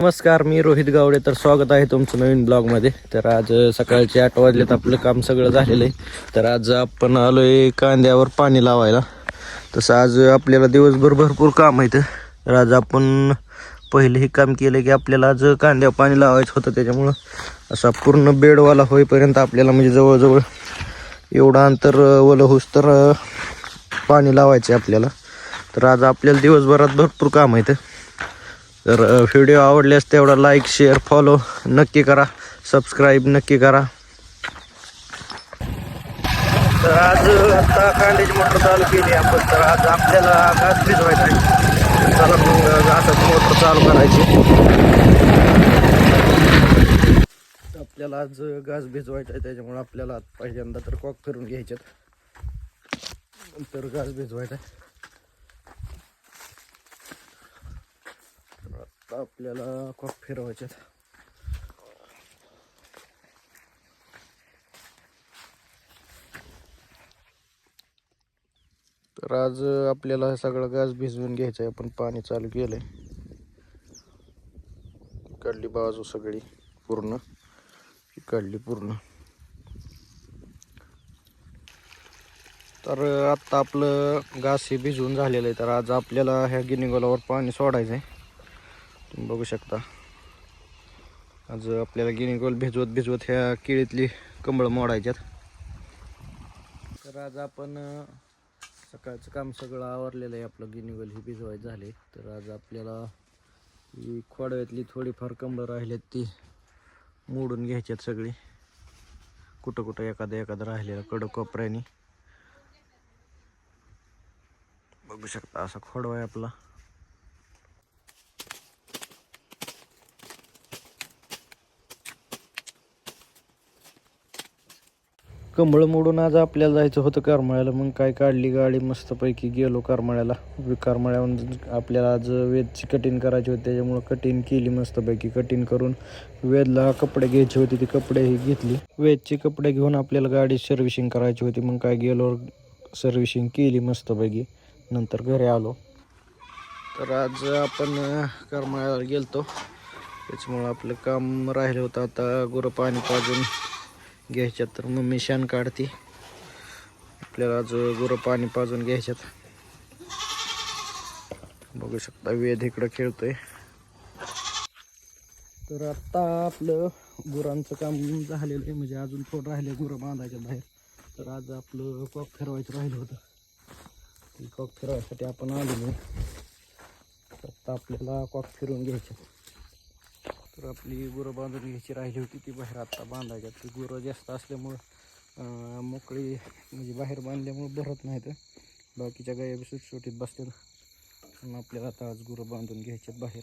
नमस्कार मी रोहित गावडे. तर स्वागत आहे तुमचं नवीन ब्लॉगमध्ये. तर आज सकाळचे आठ वाजलेत. आपलं काम सगळं झालेलं आहे. तर आज आपण आलो आहे कांद्यावर पाणी लावायला. तसं आज आपल्याला दिवसभर भरपूर काम आहे तर आज आपण पहिले हे काम केलं की आपल्याला आज कांद्यावर पाणी लावायचं होतं. त्याच्यामुळं असा पूर्ण बेडवाला होईपर्यंत आपल्याला म्हणजे जवळजवळ एवढं अंतर वलहूस ओलं होस तर पाणी लावायचं आहे आपल्याला. तर आज आपल्याला दिवसभरात भरपूर काम आहे तर तर व्हिडिओ आवडल्यास तेवढा लाईक शेअर फॉलो नक्की करा. सबस्क्राईब नक्की करा. तर आज आता कांद्याची मोटर चालू केली आपण. तर आज आपल्याला घास भिजवायचा आहे चला मग घासाची मोटर चालू करायची. आपल्याला आज घास भिजवायचा आहे त्याच्यामुळे आपल्याला पहिल्यांदा तर कॉक करून घ्यायच्यात नंतर घास भिजवायचा आहे आता आपल्याला कॉक फिरवायचे तर आज आपल्याला सगळं गॅस भिजवून घ्यायचं आहे आपण पाणी चालू केलंय. काढली बाजू सगळी पूर्ण. काढली पूर्ण. तर आत्ता आपलं गास हे भिजवून झालेलं आहे. तर आज आपल्याला ह्या गिनिगोलावर पाणी सोडायचं आहे तुम्ही बघू शकता. आज आपल्याला गिनीगोल भिजवत भिजवत ह्या केळीतली कंबळ मोडायच्यात. तर आज आपण सकाळचं काम सगळं आवरलेलं आहे. आपलं गिनिगोल ही भिजवायचं झाले. तर आज आपल्याला ही खोडव्यातली थोडीफार कंबळ राहिलेत ती मोडून घ्यायच्यात सगळी. कुठं कुठं एखादं एखादं राहिलेलं कडं कोपऱ्याने. बघू शकता असा खोडवा आहे आपला. कमळ मोडून आज आपल्याला जायचं होतं करमाळ्याला. मग काय काढली गाडी? मस्तपैकी गेलो करमाळ्याला. करमाळ्याहून आपल्याला आज वेदची कटिंग करायची होती. त्याच्यामुळं कटिंग केली मस्तपैकी. कटिंग करून वेदला कपडे घ्यायचे होते. ती कपडेही घेतली. वेदचे कपडे घेऊन आपल्याला गाडी सर्व्हिसिंग करायची होती. मग काय गेलो सर्व्हिसिंग केली मस्तपैकी. नंतर घरी आलो. तर आज आपण अं, करमाळ्याला गेलतो. त्याच्यामुळं आपलं काम राहिलं होतं. आता गुरं पाणी पाजून घ्यायच्यात तर मम्मी शान काढते. आपल्याला आज गुरं पाणी पाजून घ्यायच्यात. बघू शकता वेध इकडं खेळतोय. तर आत्ता आपलं गुरांचं काम झालेलं आहे. म्हणजे अजून थोडं राहिले गुरं बांधायच्या बाहेर. तर आज आपलं कॉक फिरवायचं राहिलं होतं. कॉक फिरवायसाठी आपण आलेलो तर आत्ता आपल्याला कॉक फिरवून घ्यायचे. तर आपली गुरं बांधून घ्यायची राहिली होती ती बाहेर आत्ता बांधायच्यात. ती गुरं जास्त असल्यामुळं मोकळी म्हणजे बाहेर बांधल्यामुळं भरत नाहीत. बाकीच्या गाया सुटसुटीत बसतात पण आपल्याला आता आज गुरं बांधून घ्यायच्यात बाहेर.